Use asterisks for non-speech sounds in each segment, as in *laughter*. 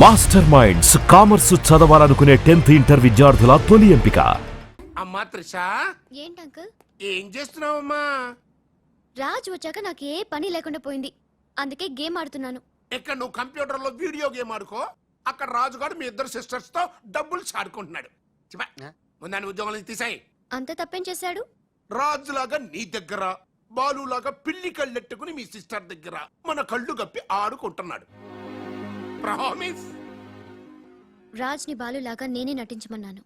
Master minds commerce చదవాలనుకునే tenth inter విద్యార్థుల తొలి ఎంపిక. అమ్మా త్రిష! ఏంటి అంకుల్? ఏం చేస్తున్నావమ్మా? రాజు వచ్చాక నాకు ఏ పని లేకుండా పోయింది. అందుకే గేమ్ ఆడుతున్నాను. ఇక్కడ నువ్వు కంప్యూటర్లో వీడియో గేమ్ ఆడుకో అక్కడ రాజుగాడు మీ ఇద్దరు సిస్టర్స్తో డబ్బులు ఆడుకుంటున్నాడు చెప్పా ముందాన్ని ఉద్యోగం నుంచి తీసాయి. అంత తప్పేం చేశాడు? రాజులాగా నీ దగ్గర బాలులాగా పిల్లి కళ్ళెట్టుకుని మీ సిస్టర్ దగ్గర మన కళ్ళు గప్పి ఆడుకుంటున్నాడు. ప్రామిస్. రాజ్ని బాలులాగా నేనే నటించమన్నాను.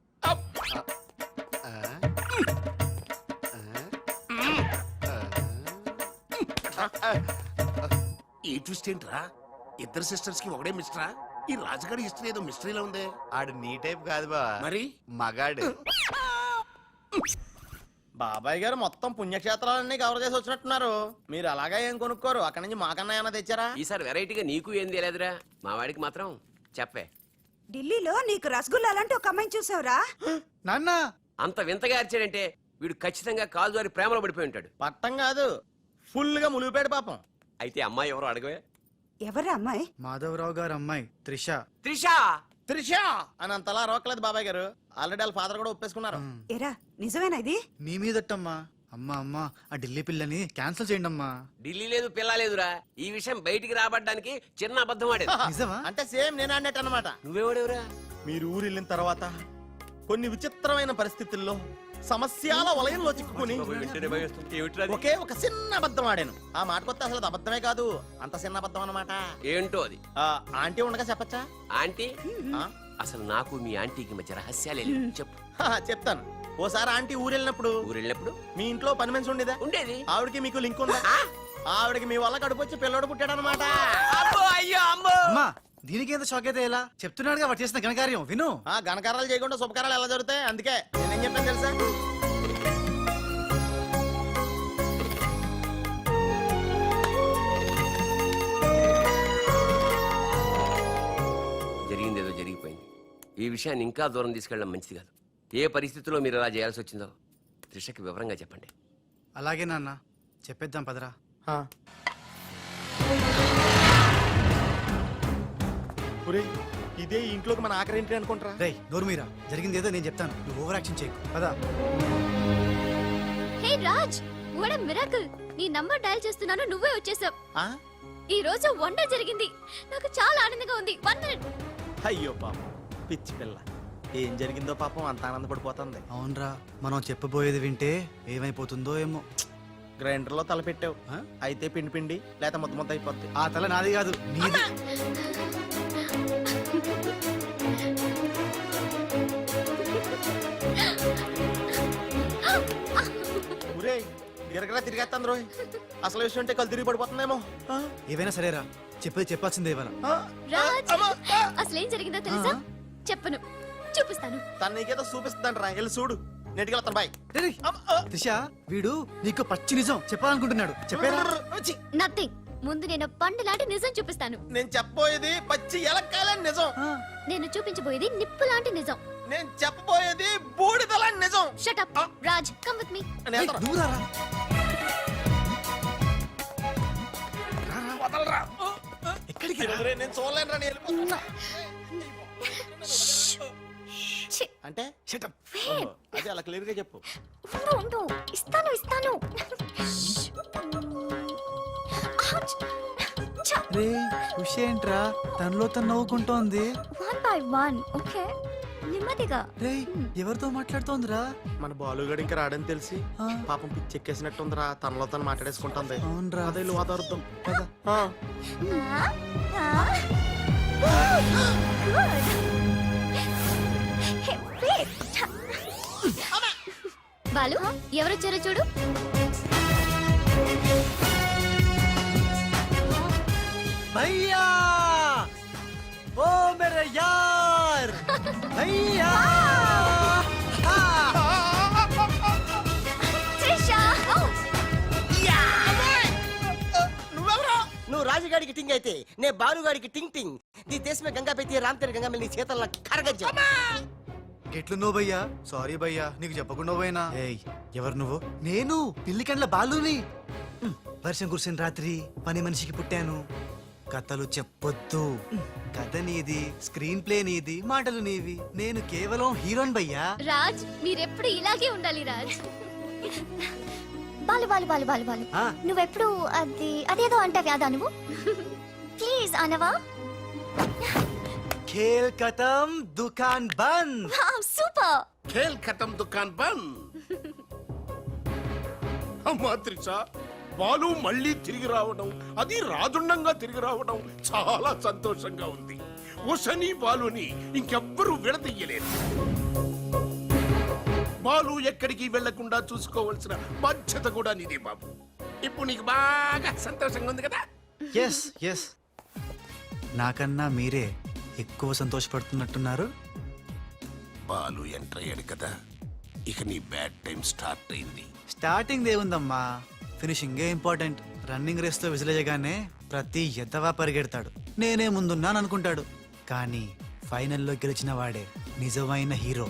ఈ ట్విస్ట్ ఏంట్రా? ఇద్దరు సిస్టర్స్కి ఒకడే మిస్టరా? ఈ రాజుగాడి హిస్టరీ ఏదో మిస్టరీలో ఉందే. ఆడు నీ టైప్ కాదు బా మరి? మగాడు. *laughs* బాబాయ్ గారు మొత్తం పుణ్యక్షేత్రాలన్నీ కవర్ చేసి వచ్చినట్టున్నారు. మీరు అలాగా ఏం కొనుక్కోరు? అక్కడి నుంచి మాకన్నా ఏమైనా తెచ్చారా? ఈసారి వెరైటీగా నీకు ఏం తెలియదురా? మా వాడికి మాత్రం చెప్పే. ఢిల్లీలో నీకు రసగుల్లా లాంటి ఒక అమ్మాయిని చూసావురా? *gasps* నాన్న! అంత వింతగా అరిచాడంటే వీడు ఖచ్చితంగా కాలు జారి ప్రేమలో పడిపోయి ఉంటాడు. పట్టం కాదు ఫుల్గా ములిగిపోయాడు పాపం. అయితే అమ్మాయి ఎవరో అడగవే. ఎవరా అమ్మాయి? మాధవరావు గారు అమ్మాయి త్రిష. త్రిష! త్రిష! అని అంతలా రోకలేదు బాబాయ్ గారు. ఆల్రెడీ వాళ్ళ ఫాదర్ కూడా ఒప్పేసుకున్నారు. ఎరా నిజమేనా ఇది? మీ మీదట్టమ్మా. అమ్మా అమ్మా ఆ ఢిల్లీ పిల్లని క్యాన్సిల్ చేయండి అమ్మా ఢిల్లీ లేదు పిల్ల లేదురా. ఈ విషయం బయటికి రాబడ్డానికి చిన్న అబద్ధం ఆడేది నిజమా? అంటే సేమ్ నేను అన్నట్టు అనమాట నువ్వేవాడేవురా? మీరు ఊరు వెళ్ళిన తర్వాత కొన్ని విచిత్రమైన పరిస్థితుల్లో సమస్యల వలయంలో చిక్కుకుని ఒకే ఒక చిన్న అబద్ధం ఆడాను. ఆ మాట కొత్త అసలు అది అబద్ధమే కాదు అంత చిన్న అబద్ధం అన్నమాట. ఏంటో అది? ఆ, ఆంటీ ఉండగా చెప్పచ్చా? ఆంటీ? ఆ? అసలు నాకు మీ ఆంటీకి మధ్య రహస్యాలే. చెప్పు. చెప్తాను. ఓసారి ఆంటీ ఊరు వెళ్ళినప్పుడు ఊరు వెళ్ళినప్పుడు మీ ఇంట్లో పని మనిషి ఉండేదా? ఉండేది. ఆవిడకి మీకు లింక్ ఉందా? ఆవిడకి మీ వల్ల కడుపు వచ్చి పిల్లడు పుట్టాడు అనమాట అమ్మో అయ్యో అమ్మో! అమ్మా దీనికి ఎంత షాక్ అయితే ఎలా? చెప్తున్నాడుగా వాడు చేసిన ఘనకార్యం. విను. ఆ ఘనకారాలు చేయకుండా శుభకారాలు ఎలా జరుగుతాయి? అందుకే నేనేం చెప్పాను తెలుసా? జరిగింది ఏదో జరిగిపోయింది. ఈ విషయాన్ని ఇంకా దూరం తీసుకెళ్ళడం మంచిది కాదు. ఏ పరిస్థితిలో మీరు అలా చేయాల్సి వచ్చిందో త్రిషకి వివరంగా చెప్పండి. అలాగే నాన్న. చెప్పేద్దాం పదరా. ఒరేయ్, ఇదే ఇంట్లోకి మన ఆఖరి ఇంటి అనుకుంటారా? రేయ్ నోర్మీరా జరిగింది ఏదో నేను చెప్తాను. నువ్వు ఓవర్ యాక్షన్ చేయకు పదా. హే రాజ్ వాట్ మిరాకిల్ నీ నంబర్ డయల్ చేస్తున్నాను నువ్వే వచ్చేసావు. ఆ? ఈ రోజు వండర్ జరిగింది. నాకు చాలా ఆనందంగా ఉంది. వన్ మినిట్ అయ్యో పాపం పిచ్చి పిల్ల. ఏం జరిగిందో పాపం అంత ఆనందపడిపోతుంది. అవునరా మనం చెప్పబోయేది వింటే ఏమైపోతుందో ఏమో. గ్రైండర్లో తల పెట్టావు ఆ? అయితే పిండి పిండి లేక ముద్ద ముద్ద అయిపోద్ది. ఆ తల నాది కాదు. నీది. గిరగరా తిరిగేస్తాను రోయ్. అసలు విషయం ఉంటే కళ్ళు తిరిగి పడిపోతుందేమో. ఆ? ఏవైనా సరేరా చెప్పేది చెప్పాల్సిందే ఇవాళ. ఆ? రాజ్ అమ్మా! అసలేం జరిగిందో తెలుసా? చెప్పను చూపిస్తాను. తను నీకేదో చూపిస్తుందంట రా వెళ్ళి చూడు. నెట్కి వెళ్తాను బాయ్. రేయ్. త్రిష వీడు నీకు పచ్చి నిజం చెప్పాలనుకుంటున్నాడు. చెప్పేరా? ఛీ, నథింగ్ ముందు నేను పండు లాంటి నిజం చూపిస్తాను. నేను చెప్పబోయేది పచ్చి ఎలక్కాలని నిజం. నేను చూపించబోయేది నిప్పు లాంటి నిజం. నేను చెప్పబోయేది బూడిదలని నిజం. Shut up Raj come with me నేను రేయ్, వెళ్తాను. నువ్వు రారా. వదలరా. ఎక్కడికి రే, నేను చూడలేను రా, నేను వెళ్ళిపోతున్నా. అంటే? ఓహో, అదే అలా క్లియర్గా చెప్పు. ఉండు ఉండు. ఇస్తాను ఇస్తాను. ఖుషి ఏంట్రా? తనలో తను నవ్వుకుంటోంది. One by one, okay? నెమ్మదిగా. ఎవరితో మాట్లాడుతోందిరా? మన బాలుగాడు ఇంకా రాడని తెలిసి పాపం పిచ్చెక్కేసినట్టుందిరా తనలో తను మాట్లాడేసుకుంటుంది. అవునరా. అదే వాదార్థం *gasps* బాలు ఎవరు ఎవరొచ్చారో చూడు. భయ్యా! ఓ మెరయ్యా! నువ్వు రాజుగాడికి టింగ్ అయితే నే బాలుగాడికి టింగ్ టింగ్. నీ దేశమే గంగా పెట్టి రామ్ తెర గంగా నీ చేతల్లో కరగజ్జా. ఎట్లున్నావు భయ్యా? సారీ భయ్యా నీకు చెప్పకుండా పోయినా? ఏయ్ ఎవరు నువ్వు? నేను పిల్లి కండ్ల బాలుని. వర్షం కురిసిన రాత్రి పని మనిషికి పుట్టాను. కథలు చెప్పొద్దు. కథ నీది స్క్రీన్ ప్లే నీది మాటలు నీవి. నేను కేవలం హీరోన్ భయ్యా. రాజ్ మీరెప్పుడు ఇలాగే ఉండాలి రాజ్? బాలు బాలు బాలు బాలు బాలు. ఆ. నువ్వెప్పుడు అది అదేదో అంటావు యాదా నువ్వు? ప్లీజ్ అనవా? ఖేల్ కథం దుకాన్ బంద్. సూపర్. ఖేల్ ఖతం దుకాన్ బంద్. అమ్మా త్రిష బాలు మళ్ళీ తిరిగి రావడం అది రాజుండంగా తిరిగి రావడం చాలా సంతోషంగా ఉంది. ఉషని బాలుని ఇంకెవ్వరూ విడదీయలేరు. బాలు ఎక్కడికి వెళ్ళకుండా చూసుకోవాల్సిన బాధ్యత కూడా నీదే బాబు. ఇప్పుడు నీకు బాగా సంతోషంగా ఉంది కదా? ఎస్ ఎస్ నాకన్నా మీరే ఎక్కువ సంతోషపడుతున్నట్టున్నారు. బాలు ఎంటర్ అయ్యాడు కదా. ఇక నీ బ్యాడ్ టైం స్టార్ట్ అయింది. స్టార్టింగ్ దేవుందమ్మా. ఫినిషింగే ఇంపార్టెంట్. రన్నింగ్ రేస్తో విసిలేయగానే ప్రతి ఎద్దవా పరిగెడతాడు. నేనే ముందున్నాను అనుకుంటాడు. కానీ ఫైనల్లో గెలిచిన వాడే నిజమైన హీరో.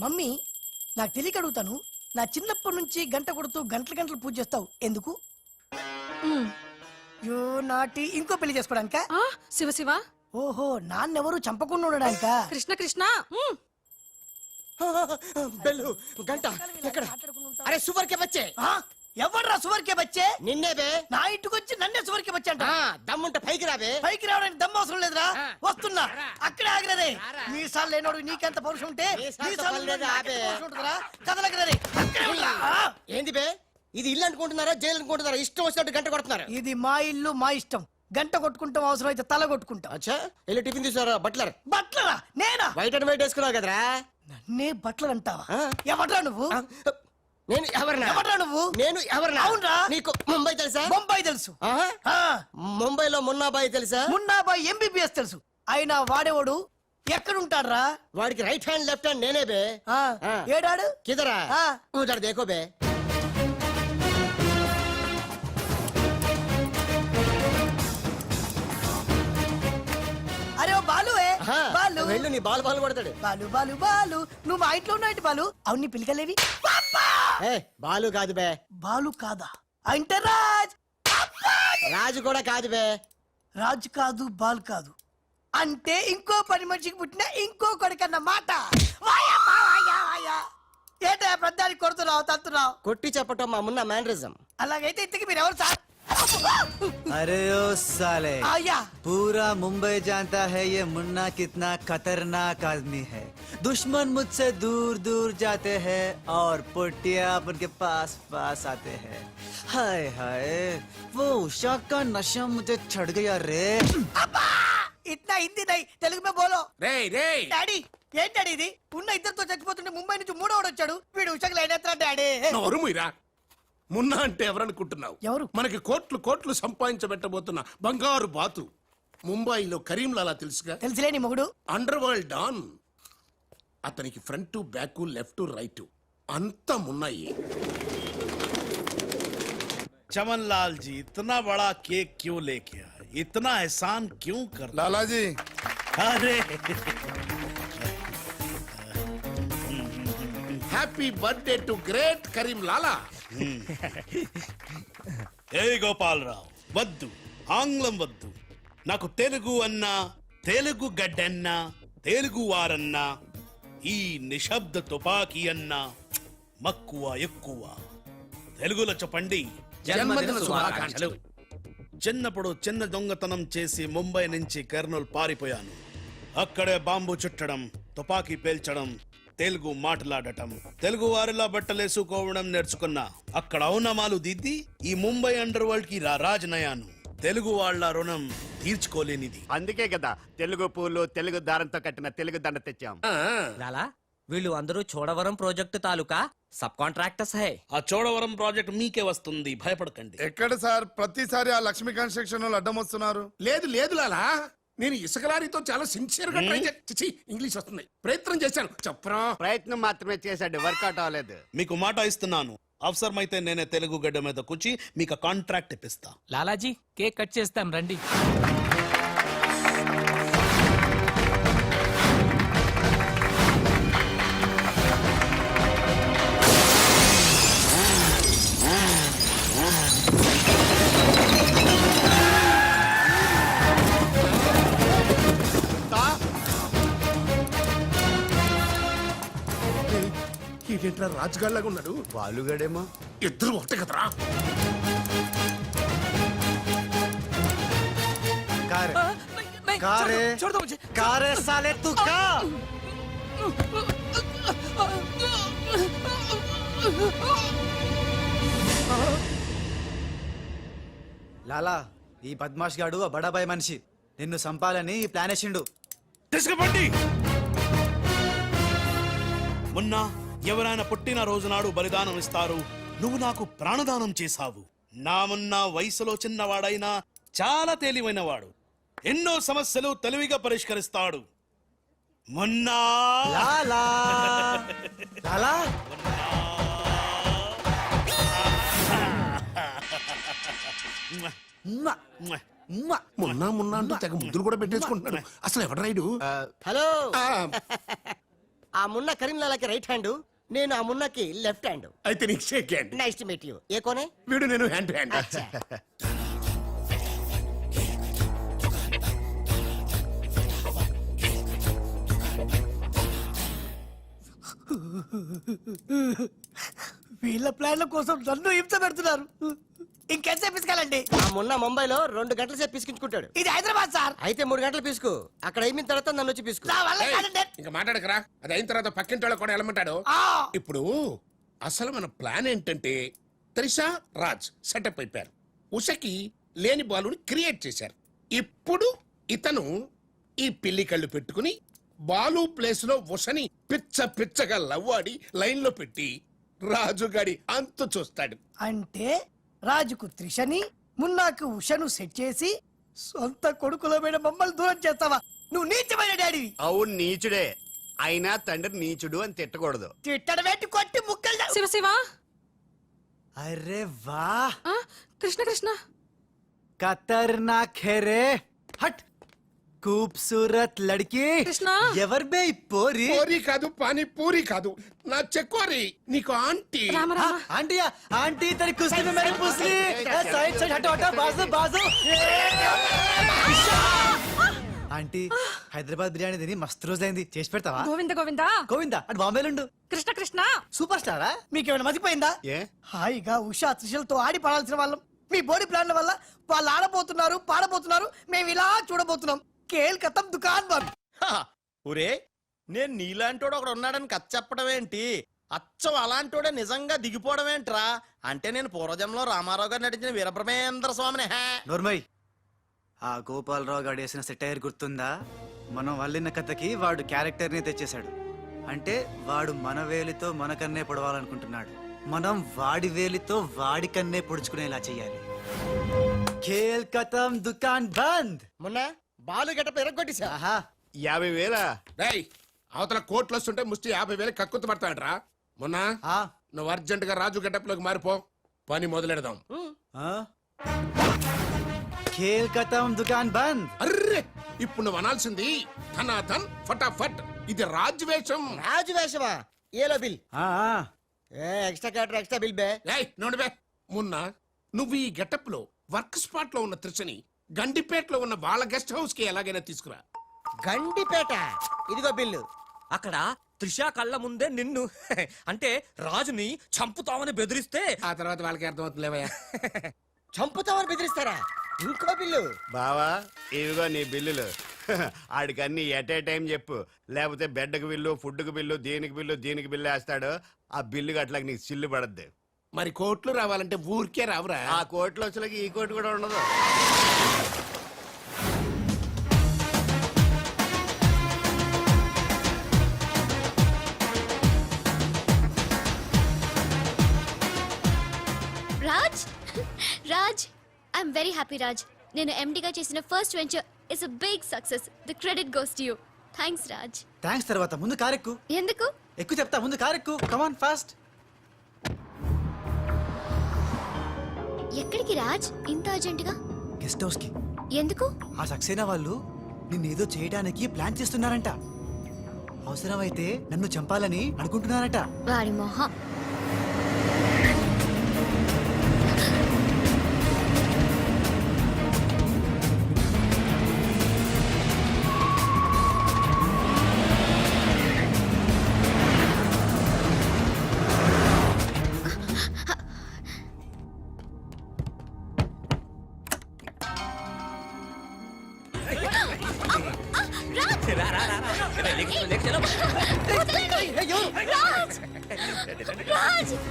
మమ్మీ నాకు తెలియక అడుగుతాను. నా చిన్నప్పటి నుంచి గంట కొడుతూ గంటలు గంటలు పూజ చేస్తావు. ఎందుకు? యో నాటి ఇంకో పెళ్ళి చేసుకోవడానిక ఆ శివ శివ. ఓహో నాన్నెవరు చంపకుండా ఉండడానిక? కృష్ణ కృష్ణ ఉమ్. *laughs* బెల్లు గంట ఎక్కడ? అరే సూపర్ కే బచ్చే ఎవర్రా సువర్కే బచ్చే? నిన్నే బే. నా ఇంటికి వచ్చి నన్నే సువర్కే బచ్చే అంట ఆ, దమ్ముంటే పైకి రాబే పైకి రావడానికి దమ్ము అవసరం లేదురా. ఆ. వస్తున్నా. అక్కడే ఆగిరదే మీ సార్లు లేనోడు నీకెంత పౌరుషం ఉంటే మీసాలతో నీ సార్లు పని లేదు, లేనోడు నాకెంత ఆపే. పౌరుషం ఉంటుందిరా? కదలకరే అక్కడే ఉన్నా. ఆ. ఏంది బే? ఇది ఇల్లు అనుకుంటున్నారా జైలు అనుకుంటున్నారా? ఇష్టం వచ్చినట్టు గంట కొడుతున్నారు. ఇది మా ఇల్లు మా ఇష్టం. గంట కొట్టుకుంటాం అవసరం అయితే తల కొట్టుకుంటాం. అచ్చా వెళ్ళి టిఫిన్ తీసుకురా బట్లర్? బట్లరా? నేనా? వైట్ అండ్ వైట్ వేసుకున్నావు కదరా. నన్నే బట్టలు అంటావా? ఆ. ఎవడ్రా నువ్వు? నేను ఎవరినా? ఎవడ్రా నువ్వు? నేను ఎవరినా? అవునురా. నీకు ముంబై తెలుసా? బొంబాయి తెలుసు. ముంబైలో మున్నాబాయి తెలుసా? మున్నాబాయ్ ఎంబీబీఎస్ తెలుసు. అయినా వాడేవాడు ఎక్కడుంటాడ్రా? వాడికి రైట్ హ్యాండ్ లెఫ్ట్ హ్యాండ్ నేనే బే. ఏడాడు? కిదరా? ఆ. ఉదర్ దేకో బే. బాలు. వెళ్ళు నీ బాల్ బాల్ కొడతాడు. బాలు బాలు బాలు. నువ్వు మా ఇంట్లో ఉన్నాయంటి బాలు? అవును నీ పిలికలేవి ఏ బాలు కాదు బే. బాలు కాదా? అంటే రాజ్ రాజు కూడా కాదు బే. రాజ్ కాదు బాల్ కాదు. అంటే ఇంకో పని మనిషికి పుట్టిన ఇంకో కొడుకన్న మాట. ఏంటయ్యా ప్రధానికి కొడుతున్నావు తత్తున్నావు కొట్టి చెప్పటం మా మున్న మేనరిజం అలాగైతే ఇంతకి మీరు ఎవరు సార్? अरे ओ साले అయ్యా पूरा मुंबई जानता है ये मुन्ना कितना खतरनाक आदमी है दुश्मन मुझसे दूर दूर जाते हैं और पुटिया उनके पास पास आते हैं हाय हाय वो उषा का नशा मुझे छड़ गया रे ఇట్లా హిందీ నై తెలుగు మే బోలో రేయ్ రేయ్ డాడీ ఏంటి డాడీ ఇది ఉన్న ఇద్దరితో చచ్చిపోతుంటే ముంబై నుంచి మూడోడు వచ్చాడు వీడు ఉషకు లైన్ ఎత్తరా డాడీ నోరు మీరా మున్నా అంటే ఎవరనుకుంటున్నావు ఎవరు? మనకి కోట్లు కోట్లు సంపాదించబెట్టబోతున్న బంగారు బాతు ముంబైలో కరీంలాలా తెలుసుగా తెలుసులేని మొగుడు అండర్ వరల్డ్ డాన్ అతనికి ఫ్రంట్ బ్యాక్ లెఫ్ట్ రైట్ అంతా మున్నాయి चमन लाल जी इतना बड़ा केक क्यों लेके आए इतना एहसान क्यों कर लाला जी अरे happy birthday to great Karim Lala ఏ గోపాలరావు వద్దు. ఆంగ్లం వద్దు. నాకు తెలుగు అన్నా తెలుగు గడ్డన్నా తెలుగు వారన్నా ఈ నిశ్శబ్ద తుపాకీ అన్నా మక్కువ ఎక్కువ. తెలుగులో చెప్పండి చిన్నప్పుడు చిన్న దొంగతనం చేసి ముంబై నుంచి కర్నూలు పారిపోయాను. అక్కడే బాంబు చుట్టడం తుపాకీ పేల్చడం తెలుగు మాట్లాడటం. తెలుగు వారిలా బట్టలేసుకోవడం నేర్చుకున్నా. అక్కడ అవునమాలు దిద్ది ఈ ముంబై అండర్ వరల్డ్కి రా రాజనయాను. తెలుగు వాళ్ళ రుణం తీర్చుకోలేనిది. అందుకే కదా తెలుగు పూలు తెలుగు దారంతో కట్టిన తెలుగు దండ తెచ్చాం. లాలా వీళ్ళు అందరూ చోడవరం ప్రాజెక్టు తాలూకా సబ్ కాంట్రాక్టర్స్ హై. ఆ చోడవరం ప్రాజెక్ట్ మీకే వస్తుంది. భయపడకండి. ఎక్కడ సార్? ప్రతిసారి ఆ లక్ష్మీ కన్స్ట్రక్షన్ వాళ్ళు అడ్డం వస్తున్నారు. లేదు లేదు లాలా. నేను ఇసుక లారీతో చాలా సిన్సియర్గా ట్రై చేసి ఇంగ్లీష్ వస్తుంది. ప్రయత్నం చేశాను. చెప్పరా? ప్రయత్నం మాత్రమే చేశాడు. వర్కౌట్ అవ్వలేదు. మీకు మాట ఇస్తున్నాను. అవసరమైతే నేనే తెలుగు గడ్డ మీద కూర్చి మీకు కాంట్రాక్ట్ ఇప్పిస్తా. లాలాజీ కేక్ కట్ చేస్తాం రండి. వీడేంట్రా రాజుగాడిలాగా ఉన్నాడు? బాలుగాడేమో. ఇద్దరు ఒకటే కదరా. కారే. కారే. సాలే లాలా ఈ బద్మాష్ గాడు ఆ బడాబాయ్ మనిషి. నిన్ను సంపాలని ప్లాన్ వేసిండు తీసుకుపండి. మొన్న ఎవరైనా పుట్టిన రోజు నాడు బలిదానం ఇస్తారు. నువ్వు నాకు ప్రాణదానం చేశావు. నా మొన్న వయసులో చిన్నవాడైనా చాలా తేలివైనవాడు. ఎన్నో సమస్యలు తెలివిగా పరిష్కరిస్తాడు. మొన్న. లాలా. లాలా. ఉమ్మ, ఉమ్మ. మొన్న. మొన్న అంటూ తెగ ముద్దులు కూడా పెట్టేసుకుంటున్నాడు. అసలు ఎవడు రైడు హలో. ఆ మున్న కరీంలాలకి రైట్ హ్యాండ్ నేను ఆ మున్నకి లెఫ్ట్ హ్యాండ్ అయితే నీకు shake hand nice to meet you ఏ కోనే? వీడు నేను హ్యాండ్ టు హ్యాండ్ అచ్చా. వీళ్ళ ప్లాన్ల కోసం నన్ను హింస పెడుతున్నారు. ఇంకెంతసేపు పిసుకాలండి? ఆ మున్న ముంబైలో రెండు గంటల సేపు పిసికించుకుంటాడు. ఇది హైదరాబాద్ సార్. అయితే మూడు గంటలు పిసుకు. అక్కడ అయిన తర్వాత నన్ను వచ్చి పిసుకు. నా వల్ల కాదండి. ఇంకా మాట్లాడకరా? అది అయిన తర్వాత పక్కింటి వాళ్ళు కూడా వెళ్ళమంటాడు. ఆ, ఇప్పుడు అసలు మన ప్లాన్ ఏంటంటే త్రిషా రాజ్ సెటప్ అయిపోయారు. ఉషకి లేని బాలుని క్రియేట్ చేశారు. ఇప్పుడు ఇతను ఈ పిల్లి కళ్ళు పెట్టుకుని బాలు ప్లేస్లో ఉషని పిచ్చ పిచ్చగా లవ్వాడి లైన్లో పెట్టి రాజుగాడి అంతు చూస్తాడు. అంటే రాజుకు త్రిషని మున్నాకు ఉషను సెట్ చేసి సొంత కొడుకులమైన మమ్మల్ని దూరం చేస్తావా? నువ్వు నీచమైన డాడీ అవును నీచుడే. అయినా తండ్రి నీచుడు అని తిట్టకూడదు. తిట్టడమేటి కొట్టి ముక్కలు శివ అరే వా. కృష్ణ కృష్ణ. కతర్నా ఖరే హట్. खूबसूरत लड़की కృష్ణ ఎవర్ బే ఈ పోరి పూరి కాదు పానీ పూరి కాదు నా చెక్కోరి నీకు ఆంటీ రామ हाँ, రామ आंटी या आंटी तेरी कुश्ती में मेरी पुसली ए, साइड साइड हटो हटो बाजू बाजू ఆంటీ హైదరాబాద్ బిర్యానీ తిని మస్తు రోజైంది చేసి పెడతావా గోవింద గోవింద గోవిందా అటు బాంబేలుండు కృష్ణ కృష్ణ సూపర్ స్టారా మీకేమైనా మతిపోయిందా ఏ హాయిగా ఉషా త్రిషలతో ఆడి పడాల్సిన వాళ్ళం మీ బాడీ ప్లాన్ల వల్ల వాళ్ళు ఆడబోతున్నారు పాడబోతున్నారు మేము ఇలా చూడబోతున్నాం కేల్ కథం దుకాన్ బంద్ ఒరే నేను నీలాంటోడు ఒకడు ఉన్నాడని కథ చెప్పడం ఏంటి? అచ్చం అలాంటోడే నిజంగా దిగిపోవడం ఏంట్రా? అంటే నేను పూర్వజంలో రామారావు గారు నటించిన వీరబ్రహ్మేంద్ర స్వామిని హే. నోర్మయ్ ఆ గోపాలరావు గారు వేసిన సెటైర్ గుర్తుందా? మనం వల్లిన కథకి వాడు క్యారెక్టర్ని తెచ్చేశాడు. అంటే వాడు మన వేలితో మనకన్నే పొడవాలనుకుంటున్నాడు. మనం వాడి వేలితో వాడి కన్నే పొడుచుకునేలా చెయ్యాలి. ఖేల్ కథం దుకాన్ బంద్! మొన్న బాలు గెటప్ ఎరగొట్టేశా. యాభై వేల? రేయ్ అవతల కోట్లు వస్తుంటే ముష్టి యాభై వేలు కక్కుతు పడతాడరా. మొన్న ఆ, నువ్వు అర్జెంట్గా రాజు గెటప్లోకి మారిపో. పని మొదలెడదాం? ఖేల్ దుకాన్ బంద్. అర్రే ఇప్పుడు నువ్వు అనాల్సింది ధనాధన్ ఫటాఫట్. ఇది రాజు వేషం. రాజు వేషమా? ఏలో బిల్? ఆ, ఆ. ఏ ఎక్స్ట్రా క్యాటర్ ఎక్స్ట్రా బిల్ బే. ఏయ్ నోడు బే. మున్న నువ్వు ఈ గెటప్లో వర్క్ స్పాట్లో ఉన్న త్రిషని గండిపేటలో ఉన్న వాళ్ళ గెస్ట్ హౌస్కి ఎలాగైనా తీసుకురా. గండిపేట? ఇదిగో బిల్లు. అక్కడ త్రిష కళ్ళ ముందే నిన్ను *laughs* అంటే రాజుని చంపుతామని బెదిరిస్తే ఆ తర్వాత వాళ్ళకి అర్థమవుతుందిలేవయ్యా *laughs* చంపుతామని బెదిరిస్తారా? ఇంకో బిల్లు. బావా ఇవిగో నీ బిల్లులు. *laughs* ఆడికన్నీ ఎట్ ఏ టైం చెప్పు. లేకపోతే బెడ్కి బిల్లు ఫుడ్కి బిల్లు దీనికి బిల్లు దీనికి బిల్లు వేస్తాడు. ఆ బిల్లు అట్లాగ నీకు సిల్లు పడద్దు. మరి కోట్లు రావాలంటే ఊరికే రావురా. ఆ కోట్లు వచ్చేలాగా ఈ కోటి కూడా ఉండదు. Raj Raj I'm very happy Raj. నేను ఎండిగా చేసిన first venture is a big success the credit goes to you thanks Raj. Thanks తర్వాత. ముందు కారెక్కు. ఎందుకు? ఎక్కువ చెప్తా ముందు కారెక్కు. కమాన్ ఫాస్ట్ ఎక్కడికి రాజ్? ఇంత అర్జెంటుగా గెస్ట్ హౌస్కి. ఎందుకు? ఆ సక్సేనా వాళ్ళు నిన్నేదో చేయడానికి ప్లాన్ చేస్తున్నారంట. అవసరమైతే నన్ను చంపాలని అనుకుంటున్నారట. వాడి మొహం.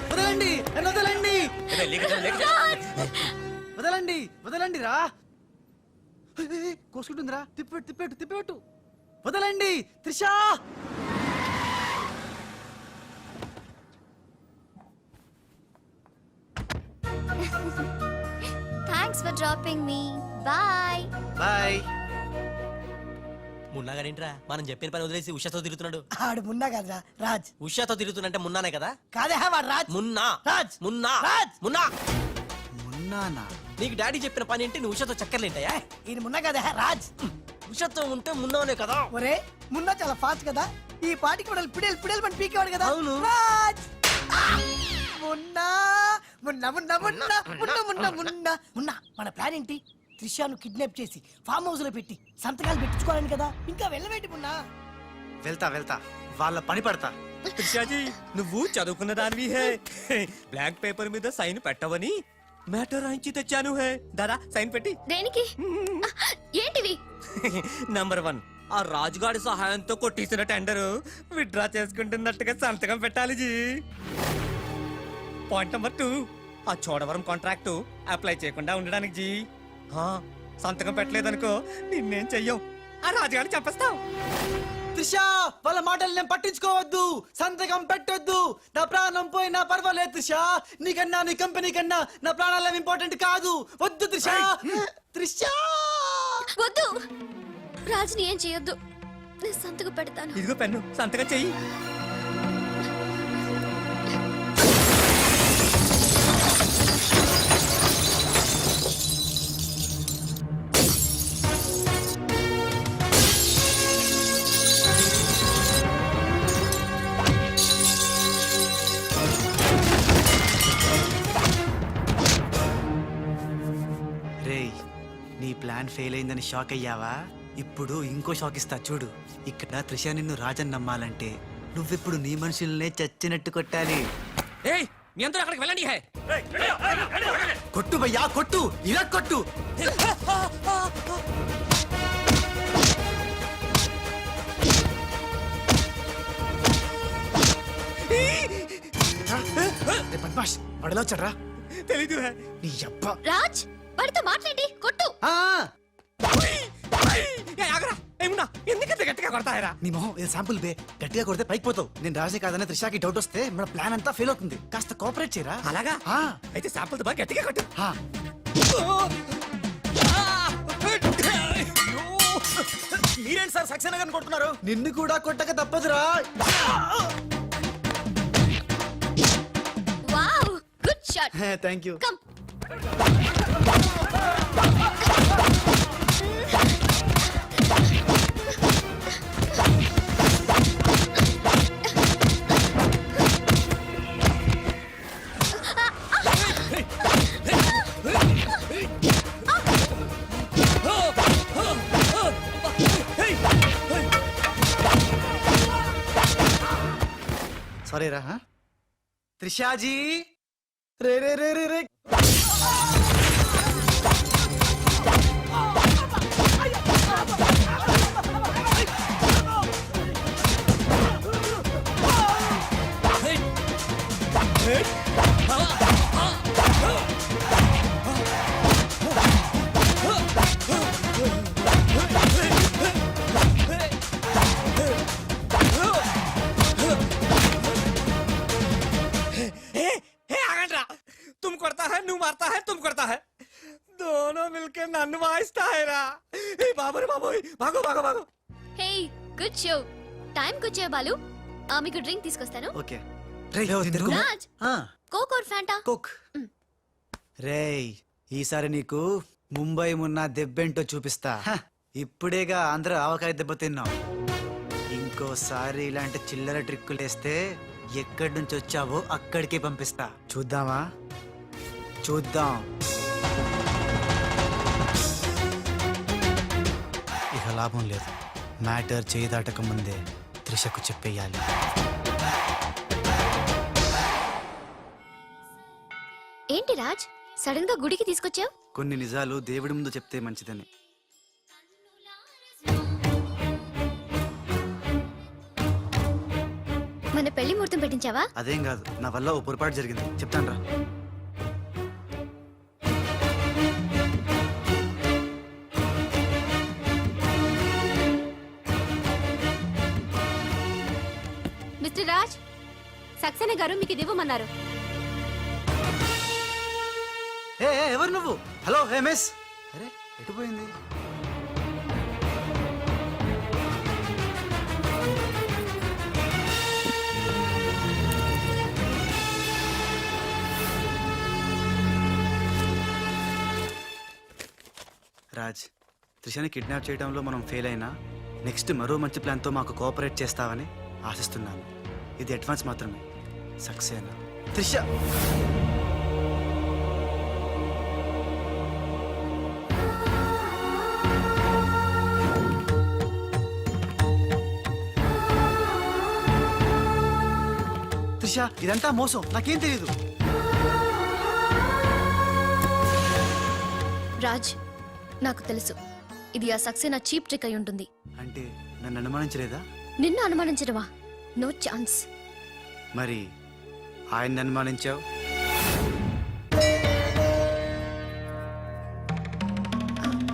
వదలండి నన్ను వదలండి రాజ్ వదలండి వదలండి రా కోసుకుంటుందిరా తిప్పెట్టు తిప్పెట్టు తిప్పెట్టు వదలండి Trisha thanks for dropping me bye bye మున్నాగాడేంట్రా? మనం చెప్పిన పని వదిలేసి ఉషాతో తిరుగుతున్నాడు. ఆడు మున్నా కదరా రాజ్. ఉషాతో తిరుగుతున్నంటే మున్నానే కదా? కాదే వాడు రాజ్. మున్నా. రాజ్. మున్నా. రాజ్. మున్నా. మున్నానా? నీకు డాడీ చెప్పిన పని ఏంటి? నువ్వు ఉషాతో చక్కర్లేంటయా? ఈయన మున్నా కదా రాజ్. ఉషాతో ఉంటే మున్నానే కదా? ఒరే మున్నా చాలా ఫాస్ట్ కదా? ఈ పాటికి మనల్ని పిడేలు పిడేలు పని పీకేవాడు కదా? అవును. రాజ్! మున్నా. మున్నా మున్నా మున్నా మున్నా. మున్నా మున్నా మున్నా. మన ప్లాన్ ఏంటి? త్రిషాను కిడ్నాప్ చేసి ఫామ్ హౌస్లో పెట్టి సంతకాలు పెట్టించుకోవాలని కదా. ఇంకా వెళ్ళవేంటి మున్నా? వెళ్తా వెళ్తా. వాళ్ళ పని పడతా. త్రిషాజీ నువ్వు చదువుకున్న దానివి హే. బ్లాక్ పేపర్ మీద సైన్ పెట్టవని మ్యాటర్ రాయించి తెచ్చాను హే. దాదా సైన్ పెట్టి. దేనికి? ఏంటివి? నంబర్ వన్ ఆ రాజుగాడి సహాయంతో కొట్టేసిన టెండర్. విత్డ్రా చేసుకుంటున్నట్టుగా సంతకం పెట్టాలి జీ. పాయింట్ నెంబర్ టూ ఆ చోడవరం కాంట్రాక్టు అప్లై చేయకుండా ఉండడానికి జీ. సంతకం పెట్టలేదనుకో నిన్నేం చెయ్యం ఆ రాజుగాడిని చెప్పేస్తాం త్రిషా వాళ్ళ మాటలు నేను పట్టించుకోవద్దు. సంతకం పెట్టొద్దు. నా ప్రాణం పోయినా పర్వాలేదు త్రిషా. నీకన్నా నీ కంపెనీ కన్నా నా ప్రాణాలు ఇంపార్టెంట్ కాదు. వద్దు త్రిషా. త్రిషా! వద్దు! రాజ్ని ఏం చేయొద్దు. నేను సంతకు పెడతాను. ఇదిగో పెన్ను సంతకం చెయ్యి. ఫెయిల్ అయిందని షాక్ అయ్యావా? ఇప్పుడు ఇంకో షాక్ ఇస్తా చూడు. ఇక్కడ త్రిష నిన్ను రాజన్ నమ్మాలంటే నువ్విప్పుడు నీ మనుషుల్నే చచ్చినట్టు కొట్టాలి. ఏయ్ మీ అందరూ అక్కడికి వెళ్ళండి హే. కొట్టు భయ్యా కొట్టు. ఇలా కొట్టు. పద్మాష్ వచ్చాడ్రా? తెలీదు హే. నీ అబ్బా. రాజ్ వాడితో మాట్లాడి కొట్టు. ఎందుకంత గట్టిగా కొడతాయరా? నీ మొహం ఇది శాంపుల్ బే. గట్టిగా కొడితే పైకి పోతావు. నేను రాజే కాదనే త్రిషాకి డౌట్ వస్తే మన ప్లాన్ అంతా ఫెయిల్ అవుతుంది. కాస్త కోఆపరేట్ చేయరా? అలాగా? ఆ, అయితే శాంపుల్ బాగా గట్టిగా కొట్టు. ఆ. మీరేంటి సార్ సక్సేనా గారిని కొడుతున్నారు? నిన్ను కూడా కొట్టక తప్పదురా. Wow good shot. Thank you come. लेरा हाँ? त्रिशा जी! रे रे रे रे रे! Hey! వచ్చే బాలు ఆ, మీకు డ్రింక్ తీసుకొస్తాను. ఓకే. రే తిరుగు రాజ్ కోక్ ఆర్ ఫ్యాంటా కుక్. రేయ్ ఈసారి నీకు ముంబై మున్న దెబ్బేంటో చూపిస్తా. హ, ఇప్పుడేగా ఆంధ్ర ఆవకాయ దెబ్బ తిన్నాం. ఇంకోసారి ఇలాంటి చిల్లర ట్రిక్కులు వేస్తే ఎక్కడి నుంచి వచ్చావో అక్కడికే పంపిస్తా. చూద్దామా? చూద్దాం. ఇక లాభం లేదు. మ్యాటర్ చేయి దాటక ముందే త్రిషకు చెప్పేయాలి ఏంటి రాజ్? సడన్గా గుడికి తీసుకొచ్చావు? కొన్ని నిజాలు దేవుడి ముందు చెప్తే మంచిదని. మన పెళ్ళి ముహూర్తం పెట్టించావా? అదేం కాదు. నా వల్ల ఓ పొరపాటు జరిగింది. చెప్తాను రా గారు మీకు ఇది ఇవ్వమన్నారు. ఏ ఏ, ఎవరు నువ్వు? Hello hey miss? అరే ఎటు పోయింది? రాజ్ త్రిషని కిడ్నాప్ చేయడంలో మనం ఫెయిల్ అయినా నెక్స్ట్ మరో మంచి ప్లాన్తో మాకు కోఆపరేట్ చేస్తావని ఆశిస్తున్నాను. ఇది అడ్వాన్స్ మాత్రమే. సక్సేనా త్రిష! త్రిష ఇదంతా మోసం. నాకేం తెలియదు రాజ్ నాకు తెలుసు. ఇది ఆ సక్సేనా చీప్ ట్రిక్ అయి ఉంటుంది. అంటే నన్ను అనుమానించలేదా? నిన్ను అనుమానించడమా? No chance. మరి ఆయన్ని అనుమానించావు?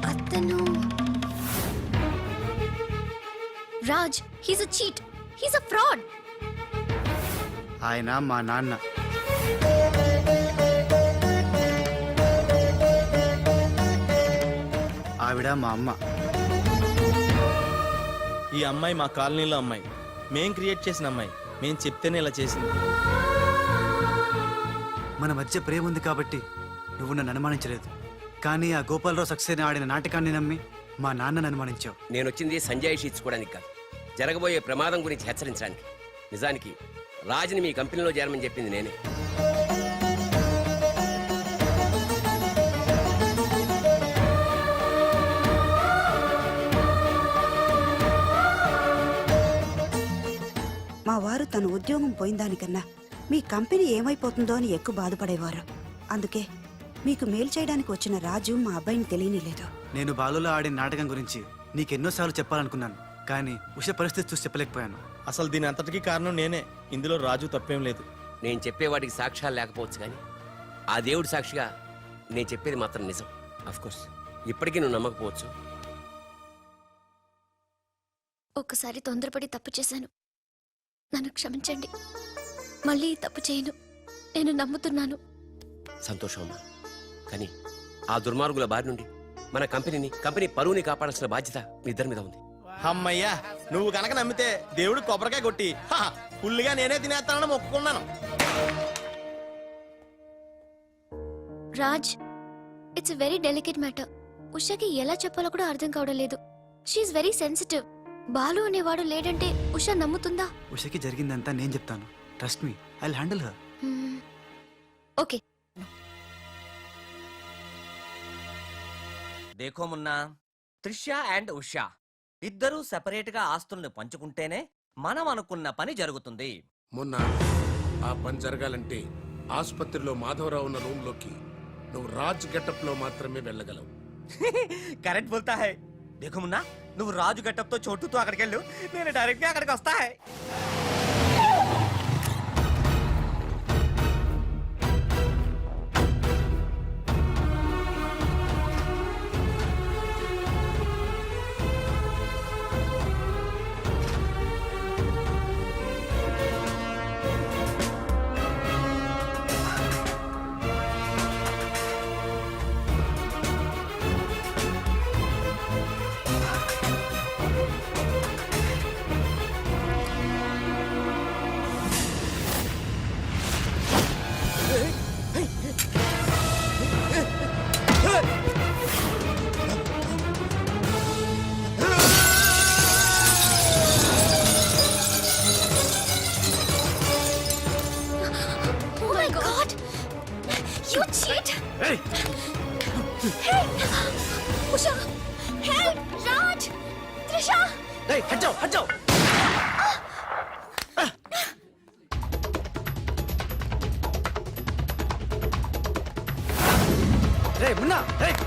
అతను Raj he's a cheat he's a fraud ఆయన మా నాన్న. ఆవిడ మా అమ్మ. ఈ అమ్మాయి మా కాలనీలో అమ్మాయి. మేం క్రియేట్ చేసిన అమ్మాయి. మేం చెప్తేనే ఇలా చేసింది. మన మధ్య ప్రేమ ఉంది కాబట్టి నువ్వు నన్ను అనుమానించలేదు. కానీ ఆ గోపాలరావు సక్సేనా ఆడిన నాటకాన్ని నమ్మి మా నాన్నను అనుమానించావు. నేను వచ్చింది సంజయ్ ఇచ్చుకోవడానికి కాదు. జరగబోయే ప్రమాదం గురించి హెచ్చరించడానికి. నిజానికి రాజుని మీ కంపెనీలో చేరమని చెప్పింది నేనే. మా వారు తన ఉద్యోగం పోయిన దానికన్నా మీ కంపెనీ ఏమైపోతుందో అని ఎక్కువ బాధపడేవారు. అందుకే మీకు మేలు చేయడానికి వచ్చిన రాజు మా అబ్బాయిని తెలియనిలేదు. నేను బాలులో ఆడిన నాటకం గురించి నీకెన్నోసార్లు చెప్పాలనుకున్నాను కానీ ఉష పరిస్థితి చూసి చెప్పలేకపోయాను. అసలు దీని అంతటికీ కారణం నేనే. ఇందులో రాజు తప్పేం లేదు. నేను చెప్పేవాడికి సాక్ష్యాలు లేకపోవచ్చు కానీ ఆ దేవుడి సాక్షిగా నేను చెప్పేది మాత్రం నిజం. కోర్స్ ఇప్పటికీ నువ్వు నమ్మకపోవచ్చు. ఒక్కసారి తొందరపడి తప్పు చేశాను. నన్ను క్షమించండి. మళ్ళీ తప్పు చేయను. నేను నమ్ముతున్నాను. సంతోషం అమ్మా కానీ ఆ దుర్మార్గుల బారి నుండి మన కంపెనీని కంపెనీ పరువుని కాపాడాల్సిన బాధ్యత మీ ఇద్దరి మీద ఉంది. అమ్మయ్యా నువ్వు కనుక నమ్మితే దేవుడు కొబ్బరికాయ కొట్టి హా, ఫుల్లుగా నేనే తినేస్తానని మొక్కుకున్నాను. Raj it's very delicate matter ఉషకి ఎలా చెప్పాలో కూడా అర్థం కావడం లేదు. షీఈ్ వెరీ సెన్సిటివ్ బాలు అనేవాడు లేడంటే ఉష నమ్ముతుందా? ఉషకి జరిగిందంతా నేను చెప్తాను. Trust me I handle her. Okay Dekho Munna Trisha and Usha ఇద్దరూ సెపరేట్గా ఆస్తుల్ని పంచుకుంటేనే మనం అనుకున్న పని జరుగుతుంది. మొన్న ఆ పని జరగాలంటే ఆసుపత్రిలో మాధవరావు ఉన్న రూమ్లోకి నువ్వు రాజ్ గెటప్లో మాత్రమే వెళ్ళగలవు. *laughs* కరెక్ట్ బోల్తా హై. దేఖో మున్నా నువ్వు రాజు గట్టప్తో చోటుతో అక్కడికి వెళ్ళు నేను డైరెక్ట్గా అక్కడికి వస్తా హై. You cheat! Hey! Usha! Help! Raj! Trisha! Hey, head down, head down! Hey, Munna! Hey!